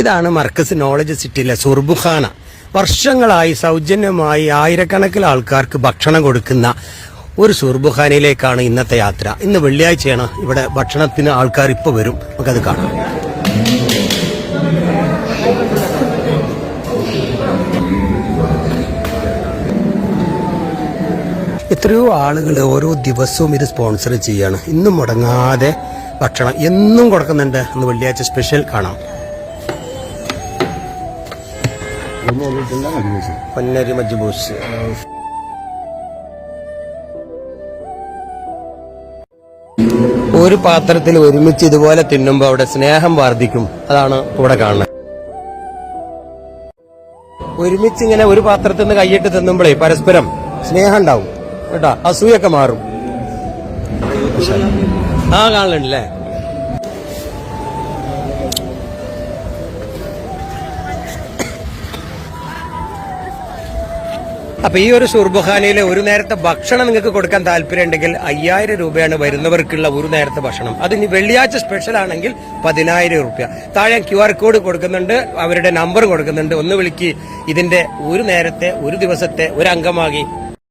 ഇതാണ് മർക്കസ് നോളജ് സിറ്റിയിലെ സുർബുഖാന. വർഷങ്ങളായി സൗജന്യമായി ആയിരക്കണക്കിന് ആൾക്കാർക്ക് ഭക്ഷണം കൊടുക്കുന്ന ഒരു സുർബുഖാനയിലേക്കാണ് ഇന്നത്തെ യാത്ര. ഇന്ന് വെള്ളിയാഴ്ചയാണ് ഇവിടെ ഭക്ഷണത്തിന് ആൾക്കാർ ഇപ്പൊ വരും. നമുക്കത് കാണാം. എത്രയോ ആളുകൾ ഓരോ ദിവസവും ഇത് സ്പോൺസർ ചെയ്യാണ്. ഇന്നും മുടങ്ങാതെ ഭക്ഷണം എന്നും കൊടുക്കുന്നുണ്ട്. ഇന്ന് വെള്ളിയാഴ്ച സ്പെഷ്യൽ കാണാം. പൊന്നരി മജ്ബൂസ്. ഒരു പാത്രത്തിൽ ഒരുമിച്ച് ഇതുപോലെ തിന്നുമ്പോൾ അവിടെ സ്നേഹം വർദ്ധിക്കും. അതാണ് ഇവിടെ കാണുന്നത്. ഒരുമിച്ച് ഇങ്ങനെ ഒരു പാത്രത്തിൽ നിന്ന് കൈയിട്ട് തിന്നുമ്പോഴേ പരസ്പരം സ്നേഹം ഉണ്ടാവും. കേട്ടാ? അസൂയൊക്കെ മാറും. ആ കാണലുണ്ടല്ലേ അപ്പൊ ഈ ഒരു സുർബുഖാനയിലെ ഒരു നേരത്തെ ഭക്ഷണം നിങ്ങൾക്ക് കൊടുക്കാൻ താല്പര്യമുണ്ടെങ്കിൽ അയ്യായിരം രൂപയാണ് വരുന്നവർക്കുള്ള ഒരു നേരത്തെ ഭക്ഷണം. അത് ഇനി വെള്ളിയാഴ്ച സ്പെഷ്യൽ ആണെങ്കിൽ പതിനായിരം രൂപ താഴെ ക്യു ആർ കോഡ് കൊടുക്കുന്നുണ്ട് അവരുടെ നമ്പർ കൊടുക്കുന്നുണ്ട്. ഒന്ന് വിളിക്ക്. ഇതിന്റെ ഒരു നേരത്തെ ഒരു ദിവസത്തെ ഒരു അംഗമാകി